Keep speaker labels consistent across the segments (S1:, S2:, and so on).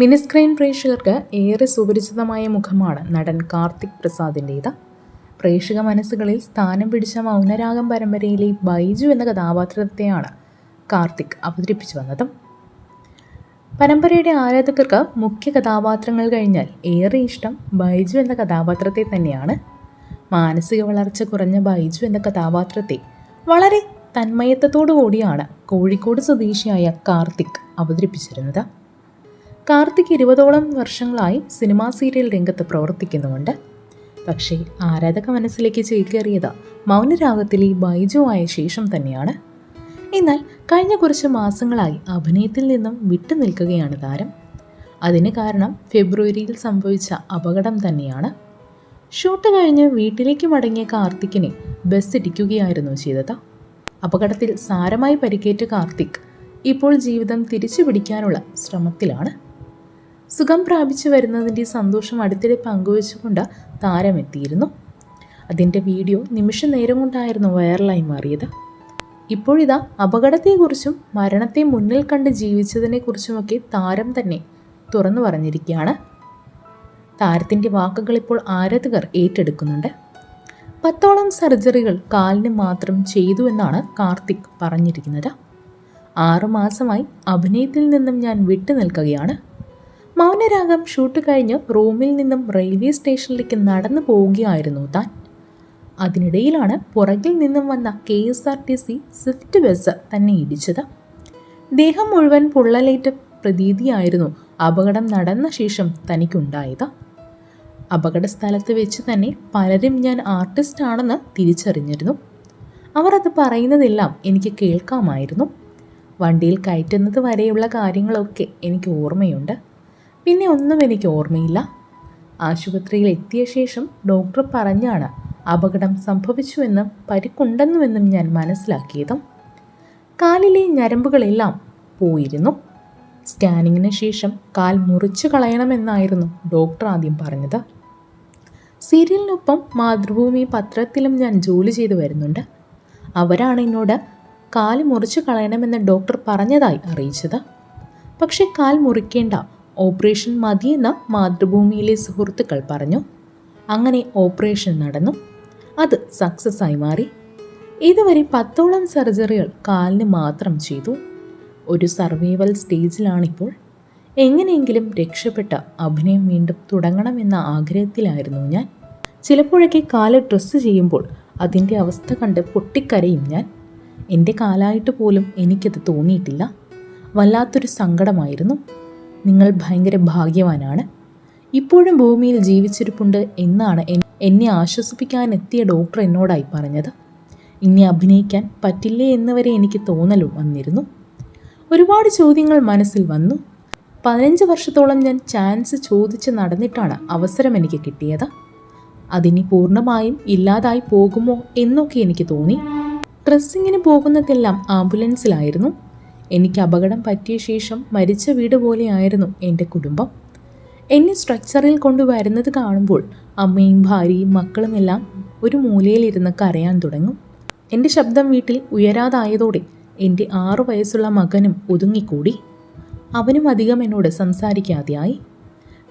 S1: Mini screen പ്രേക്ഷകർക്ക് ഏറെ സുപരിചിതമായ മുഖമാണ് നടൻ കാർത്തിക് പ്രസാദിന്റേത് പ്രേക്ഷക മനസ്സുകളിൽ സ്ഥാനം പിടിച്ച മൗനരാഗം പരമ്പരയിലെ ബൈജു എന്ന കഥാപാത്രത്തെയാണ് കാർത്തിക് അവതരിപ്പിച്ചു വന്നത്. പരമ്പരയുടെ ആരാധകർക്ക് മുഖ്യ കഥാപാത്രങ്ങൾ കഴിഞ്ഞാൽ ഏറെ ഇഷ്ടം ബൈജു എന്ന കഥാപാത്രത്തെ തന്നെയാണ്. മാനസിക വളർച്ച കുറഞ്ഞ ബൈജു എന്ന കഥാപാത്രത്തെ വളരെ തന്മയത്വത്തോടു കൂടിയാണ് കോഴിക്കോട് സ്വദേശിയായ കാർത്തിക് അവതരിപ്പിച്ചിരുന്നത്. കാർത്തിക് ഇരുപതോളം വർഷങ്ങളായി സിനിമാ സീരിയൽ രംഗത്ത് പ്രവർത്തിക്കുന്നുമുണ്ട്. പക്ഷേ ആരാധക മനസ്സിലേക്ക് ചേക്കേറിയത് മൗനരാഗത്തിലെ ബൈജു ആയ ശേഷം തന്നെയാണ്. എന്നാൽ കഴിഞ്ഞ കുറച്ച് മാസങ്ങളായി അഭിനയത്തിൽ നിന്നും വിട്ടു നിൽക്കുകയാണ് താരം. അതിന് കാരണം ഫെബ്രുവരിയിൽ സംഭവിച്ച അപകടം തന്നെയാണ്. ഷൂട്ട് കഴിഞ്ഞ് വീട്ടിലേക്ക് മടങ്ങിയ കാർത്തിക്കിനെ ബസ് ഇടിക്കുകയായിരുന്നു ചെയ്തത്. അപകടത്തിൽ സാരമായി പരിക്കേറ്റ കാർത്തിക് ഇപ്പോൾ ജീവിതം തിരിച്ചു പിടിക്കാനുള്ള ശ്രമത്തിലാണ്. സുഖം പ്രാപിച്ചു വരുന്നതിന്റെ സന്തോഷം അടുത്തിടെ പങ്കുവച്ചുകൊണ്ട് താരമെത്തിയിരുന്നു. അതിന്റെ വീഡിയോ നിമിഷ നേരം കൊണ്ടായിരുന്നു വൈറലായി മാറിയത്. ഇപ്പോഴിതാ അപകടത്തെക്കുറിച്ചും മരണത്തെ മുന്നിൽ കണ്ട് ജീവിച്ചതിനെക്കുറിച്ചുമൊക്കെ താരം തന്നെ തുറന്നു പറഞ്ഞിരിക്കുകയാണ്. താരത്തിന്റെ വാക്കുകൾ ഇപ്പോൾ ആരാധകർ ഏറ്റെടുക്കുന്നുണ്ട്. പത്തോളം സർജറികൾ കാലിന് മാത്രം ചെയ്തു എന്നാണ് കാർത്തിക് പറഞ്ഞിരിക്കുന്നത്. ആറുമാസമായി അഭിനയത്തിൽ നിന്നും ഞാൻ വിട്ടു നിൽക്കുകയാണ് മൗനരാഗം ഷൂട്ട് കഴിഞ്ഞ് റൂമിൽ നിന്നും റെയിൽവേ സ്റ്റേഷനിലേക്ക് നടന്നു പോവുകയായിരുന്നു താൻ. അതിനിടയിലാണ് പുറകിൽ നിന്നും വന്ന K S R T C swift bus തന്നെ ഇടിച്ചത്. ദേഹം മുഴുവൻ പൊള്ളലേറ്റ പ്രതീതിയായിരുന്നു അപകടം നടന്ന ശേഷം തനിക്കുണ്ടായത്. അപകട സ്ഥലത്ത് വെച്ച് തന്നെ പലരും ഞാൻ ആർട്ടിസ്റ്റ് ആണെന്ന് തിരിച്ചറിഞ്ഞിരുന്നു. അവർ അത് പറയുന്നതെല്ലാം എനിക്ക് കേൾക്കാമായിരുന്നു. വണ്ടിയിൽ കയറ്റുന്നത് വരെയുള്ള കാര്യങ്ങളൊക്കെ എനിക്ക് ഓർമ്മയുണ്ട്. പിന്നെ ഒന്നും എനിക്ക് ഓർമ്മയില്ല. ആശുപത്രിയിൽ എത്തിയ ശേഷം ഡോക്ടർ പറഞ്ഞാണ് അപകടം സംഭവിച്ചുവെന്നും പരിക്കുണ്ടെന്നുവെന്നും ഞാൻ മനസ്സിലാക്കിയതും. കാലിലെ ഞരമ്പുകളെല്ലാം പോയിരുന്നു. സ്കാനിങ്ങിന് ശേഷം കാൽ മുറിച്ചു കളയണമെന്നായിരുന്നു ഡോക്ടർ ആദ്യം പറഞ്ഞത്. സീരിയലിനൊപ്പം മാതൃഭൂമി പത്രത്തിലും ഞാൻ ജോലി ചെയ്തു വരുന്നുണ്ട്. അവരാണ് എന്നോട് കാൽ മുറിച്ചു കളയണമെന്ന് ഡോക്ടർ പറഞ്ഞതായി അറിയിച്ചത്. പക്ഷേ കാൽ മുറിക്കേണ്ട ഓപ്പറേഷൻ മതിയെന്ന് മാതൃഭൂമിയിലെ സുഹൃത്തുക്കൾ പറഞ്ഞു. അങ്ങനെ ഓപ്പറേഷൻ നടന്നു. അത് സക്സസ് ആയി മാറി. ഇതുവരെ പത്തോളം സർജറികൾ കാലിന് മാത്രം ചെയ്തു. ഒരു സർവൈവൽ സ്റ്റേജിലാണിപ്പോൾ. എങ്ങനെയെങ്കിലും രക്ഷപ്പെട്ട അഭിനയം വീണ്ടും തുടങ്ങണമെന്ന ആഗ്രഹത്തിലായിരുന്നു ഞാൻ. ചിലപ്പോഴൊക്കെ കാൽ ഡ്രസ്സ് ചെയ്യുമ്പോൾ അതിന്റെ അവസ്ഥ കണ്ട് പൊട്ടിക്കരയും ഞാൻ. എന്റെ കാലായിട്ട് പോലും എനിക്കത് തോന്നിയിട്ടില്ല. വല്ലാത്തൊരു സങ്കടമായിരുന്നു. നിങ്ങൾ ഭയങ്കര ഭാഗ്യവാനാണ്. ഇപ്പോഴും ഭൂമിയിൽ ജീവിച്ചിരിപ്പുണ്ട് എന്നാണ് എന്നെ ആശ്വസിപ്പിക്കാൻ എത്തിയ ഡോക്ടർ എന്നോടായി പറഞ്ഞത്. ഇനി അഭിനയിക്കാൻ പറ്റില്ലേ എന്ന് വരെ എനിക്ക് തോന്നലും വന്നിരുന്നു. ഒരുപാട് ചോദ്യങ്ങൾ മനസ്സിൽ വന്നു. പതിനഞ്ച് വർഷത്തോളം ഞാൻ ചാൻസ് ചോദിച്ച് നടന്നിട്ടാണ് അവസരം എനിക്ക് കിട്ടിയത്. അതിനി പൂർണമായും ഇല്ലാതായി പോകുമോ എന്നൊക്കെ എനിക്ക് തോന്നി. ഡ്രസ്സിങ്ങിന് പോകുന്നതെല്ലാം ആംബുലൻസിലായിരുന്നു. എനിക്ക് അപകടം പറ്റിയ ശേഷം മരിച്ച വീട് പോലെയായിരുന്നു എന്റെ കുടുംബം. എന്നെ സ്ട്രക്ചറിൽ കൊണ്ടുവരുന്നത് കാണുമ്പോൾ അമ്മയും ഭാര്യയും മക്കളുമെല്ലാം ഒരു മൂലയിലിരുന്ന് കരയാൻ തുടങ്ങും. എന്റെ ശബ്ദം വീട്ടിൽ ഉയരാതായതോടെ എന്റെ ആറു വയസ്സുള്ള മകനും ഒതുങ്ങിക്കൂടി. അവനും അധികം എന്നോട് സംസാരിക്കാതെയായി.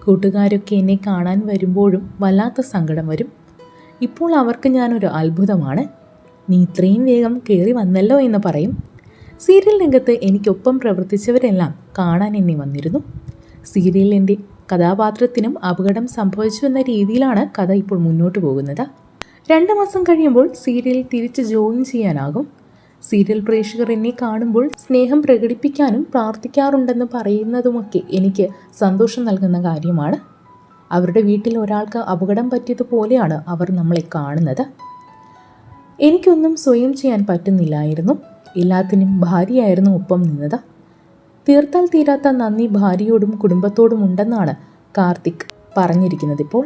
S1: കൂട്ടുകാരൊക്കെ എന്നെ കാണാൻ വരുമ്പോഴും വല്ലാത്ത സങ്കടം വരും. ഇപ്പോൾ അവർക്ക് ഞാനൊരു അത്ഭുതമാണ്. നീ ഇത്രയും വേഗം കയറി വന്നല്ലോ എന്ന് പറയും. സീരിയൽ രംഗത്ത് എനിക്കൊപ്പം പ്രവർത്തിച്ചവരെല്ലാം കാണാൻ എന്നെ വന്നിരുന്നു. സീരിയലിന്റെ കഥാപാത്രത്തിനും അപകടം സംഭവിച്ചു എന്ന രീതിയിലാണ് കഥ ഇപ്പോൾ മുന്നോട്ട് പോകുന്നത്. രണ്ട് മാസം കഴിയുമ്പോൾ സീരിയൽ തിരിച്ച് ജോയിൻ ചെയ്യാനാകും. സീരിയൽ പ്രേക്ഷകർ എന്നെ കാണുമ്പോൾ സ്നേഹം പ്രകടിപ്പിക്കാനും പ്രാർത്ഥിക്കാറുണ്ടെന്ന് പറയുന്നതുമൊക്കെ എനിക്ക് സന്തോഷം നൽകുന്ന കാര്യമാണ്. അവരുടെ വീട്ടിൽ ഒരാൾക്ക് അപകടം പറ്റിയതുപോലെയാണ് അവർ നമ്മളെ കാണുന്നത്. എനിക്കൊന്നും സ്വയം ചെയ്യാൻ പറ്റുന്നില്ലായിരുന്നു. എല്ലാത്തിനും ഭാര്യയായിരുന്നു ഒപ്പം നിന്നത്. തീർത്താൽ തീരാത്ത നന്ദി ഭാര്യയോടും കുടുംബത്തോടും ഉണ്ടെന്നാണ് കാർത്തിക് പറഞ്ഞിരിക്കുന്നത് ഇപ്പോൾ